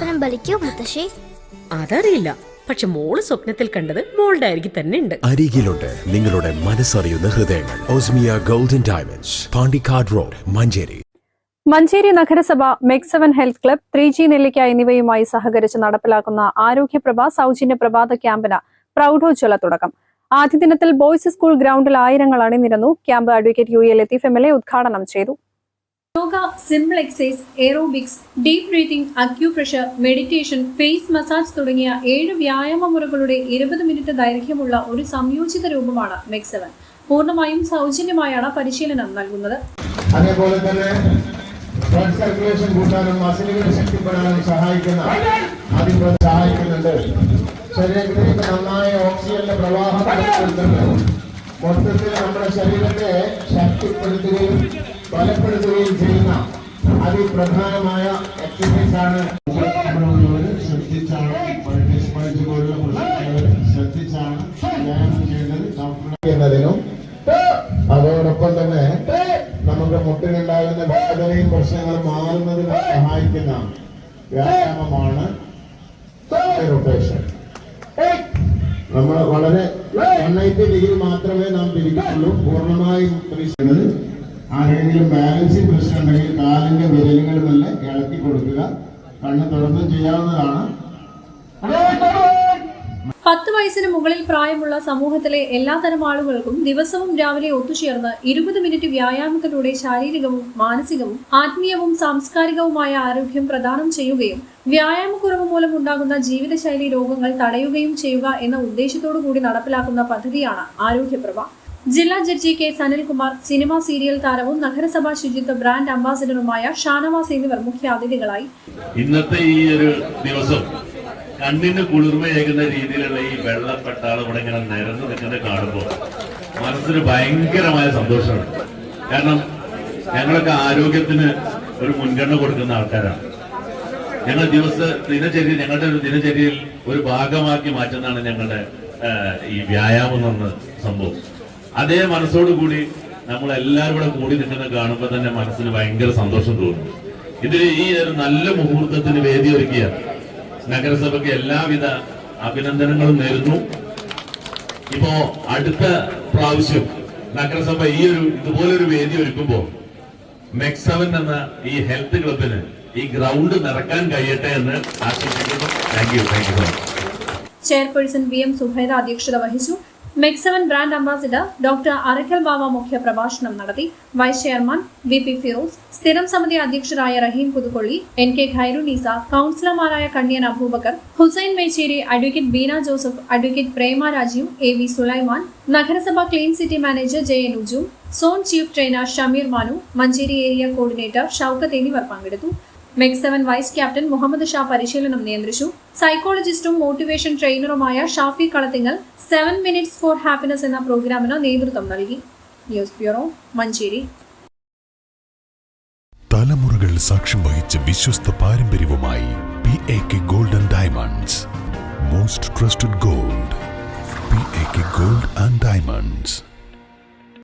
സ്വപ്നം ബലിക്കോ മുത്തശ്ശി? അതറിയില്ല. പക്ഷെ മോൾ സ്വപ്നത്തിൽ കണ്ടത് മോളുടെ അരികിൽ തന്നെ ഉണ്ട്. അരികിലുണ്ട് നിങ്ങളുടെ മനസ്സറിയുന്ന ഹൃദയങ്ങൾ. Osmia golden diamonds Pandikkad road Manjeri. Manjeri നഗരസഭ മെക്സവൻ ഹെൽത്ത് ക്ലബ് ത്രീ ജി നെല്ലിക്ക എന്നിവയുമായി സഹകരിച്ച് നടപ്പിലാക്കുന്ന ആരോഗ്യപ്രഭ സൗജന്യ പ്രഭാത ക്യാമ്പിന് പ്രൗഢോജ്വല തുടക്കം. ആദ്യ ദിനത്തിൽ ബോയ്സ് സ്കൂൾ ഗ്രൗണ്ടിൽ ആയിരങ്ങൾ അണിനിരന്നു. Camp advocate U A Latheef M L A ഉദ്ഘാടനം ചെയ്തു. Yoga simple exercise aerobics deep breathing acupressure meditation face massage തുടങ്ങിയ ഏഴ് വ്യായാമ മുറകളുടെ ഇരുപത് മിനിറ്റ് ദൈർഘ്യമുള്ള ഒരു സംയോജിത രൂപമാണ് മെക്സവൻ. പൂർണമായും സൗജന്യമായാണ് പരിശീലനം നൽകുന്നത്. അതേപോലെ തന്നെ ബ്ലഡ് സർക്കുലേഷൻ കൂട്ടാനും മസിലുകൾ ശക്തിപ്പെടാനും സഹായിക്കുന്ന അതിപ്പോൾ സഹായിക്കുന്നുണ്ട്. ശരീരത്തിലേക്ക് നന്നായ ഓക്സിജന്റെ പ്രവാഹം മൊത്തത്തിൽ നമ്മുടെ ശരീരത്തെ ശക്തിപ്പെടുത്തുകയും ബലപ്പെടുത്തുകയും ചെയ്യുന്ന അതിപ്രധാനമായ എക്സസൈസ് ആണ്. ശ്രദ്ധിച്ചാണ് ശ്രദ്ധിച്ചാണ് വ്യായാമം ചെയ്യേണ്ടത്. എന്നതിനും അതോടൊപ്പം തന്നെ നമുക്ക് മുട്ടിനുണ്ടാകുന്ന വേദനയും പ്രശ്നങ്ങളും മാറുന്നതിന് സഹായിക്കുന്ന വ്യായാമമാണ് റൊട്ടേഷൻ നമ്മൾ വളരെ വൺ എയ്റ്റി ഡിഗ്രി മാത്രമേ നാം തിരിക്കുള്ളൂ പൂർണമായും ആരെങ്കിലും ബാലൻസിങ് പ്രശ്നം ഉണ്ടെങ്കിൽ കാലിന്റെ വിരലുകൾ നല്ല ഇളക്കി കൊടുക്കുക. കണ്ണ് തുറന്ന് ചെയ്യാവുന്നതാണ്. പത്ത് വയസ്സിന് മുകളിൽ പ്രായമുള്ള സമൂഹത്തിലെ എല്ലാതരം ആളുകൾക്കും ദിവസവും രാവിലെ ഒത്തുചേർന്ന് ഇരുപത് മിനിറ്റ് വ്യായാമത്തിലൂടെ ശാരീരികവും മാനസികവും ആത്മീയവും സാംസ്കാരികവുമായ ആരോഗ്യം പ്രദാനം ചെയ്യുകയും വ്യായാമക്കുറവ് മൂലം ഉണ്ടാകുന്ന ജീവിതശൈലി രോഗങ്ങൾ തടയുകയും ചെയ്യുക എന്ന ഉദ്ദേശത്തോടു കൂടി നടപ്പിലാക്കുന്ന പദ്ധതിയാണ് ആരോഗ്യപ്രഭ ജില്ലാ judge K Sanilkumar cinema serial താരവും നഗരസഭാ ശുചിത്വ ബ്രാൻഡ് അംബാസിഡറുമായ ഷാനവാസ് എന്നിവർ മുഖ്യ അതിഥികളായി ഇന്നത്തെ ഈ ഒരു ദിവസം കണ്ണിന് കുളിർമയേകുന്ന രീതിയിലുള്ള ഈ വെള്ളപ്പെട്ടാൾ ഇവിടെ ഇങ്ങനെ നിരന്ന് നിൽക്കുന്നത് കാണുമ്പോൾ മനസ്സിന് ഭയങ്കരമായ സന്തോഷമാണ്. കാരണം ഞങ്ങളൊക്കെ ആരോഗ്യത്തിന് ഒരു മുൻഗണന കൊടുക്കുന്ന ആൾക്കാരാണ്. ഞങ്ങൾ ദിവസ ദിനചര്യ ഞങ്ങളുടെ ഒരു ദിനചര്യയിൽ ഒരു ഭാഗമാക്കി മാറ്റുന്നതാണ് ഞങ്ങളുടെ ഈ വ്യായാമം എന്ന സംഭവം. അതേ മനസ്സോടുകൂടി നമ്മൾ എല്ലാവരും കൂടെ കൂടി നിൽക്കുന്നത് കാണുമ്പോൾ തന്നെ മനസ്സിന് ഭയങ്കര സന്തോഷം തോന്നുന്നു ഇതിൽ ഈ ഒരു നല്ല മുഹൂർത്തത്തിന് വേദി ഒരുക്കിയ നഗരസഭയ്ക്ക് എല്ലാവിധ അഭിനന്ദനങ്ങളും നേരുന്നു. ഇപ്പോ അടുത്ത പ്രാവശ്യം നഗരസഭ ഈ ഒരു ഇതുപോലൊരു വേദി ഒരുക്കുമ്പോൾ മെക്സവൻ എന്ന ഈ ഹെൽത്ത് ക്ലബിന് ഈ ഗ്രൗണ്ട് നിറക്കാൻ കഴിയട്ടെ എന്ന് ആശംസിക്കുന്നു. Thank you thank you chairperson V M Subaida അധ്യക്ഷത വഹിച്ചു. MEC seven brand ambassador doctor Arakkal Bava മുഖ്യ പ്രഭാഷണം നടത്തി vice chairman V P Firoz സ്ഥിരം സമിതി അധ്യക്ഷരായ Raheem Puthukkolli N K Khairunnisa കൌൺസിലർമാരായ Kanyan Abubakkar Hussain Mecheri advocate Beena Joseph advocate Prema Rajeev A V Sulaiman നഗരസഭ clean city manager J N ഉജു zone chief trainer Shameer Manu Manjeri area coordinator Shoukath എന്നിവർ പങ്കെടുത്തു. MEC seven vice captain Muhammad Sha പരിശീലനം നിയന്ത്രിച്ചു. സൈക്കോളജിസ്റ്റും motivation ട്രെയിനറുമായ Shafi Kalathingal seven minutes for happiness എന്ന പ്രോഗ്രാമിന് നേതൃത്വം നൽകി. News bureau Manjeri. തലമുറകൾ സാക്ഷ്യം വഹിച്ച വിശ്വസ്ത പാരമ്പര്യവുമായി P A K golden diamonds most trusted gold P A K gold and diamonds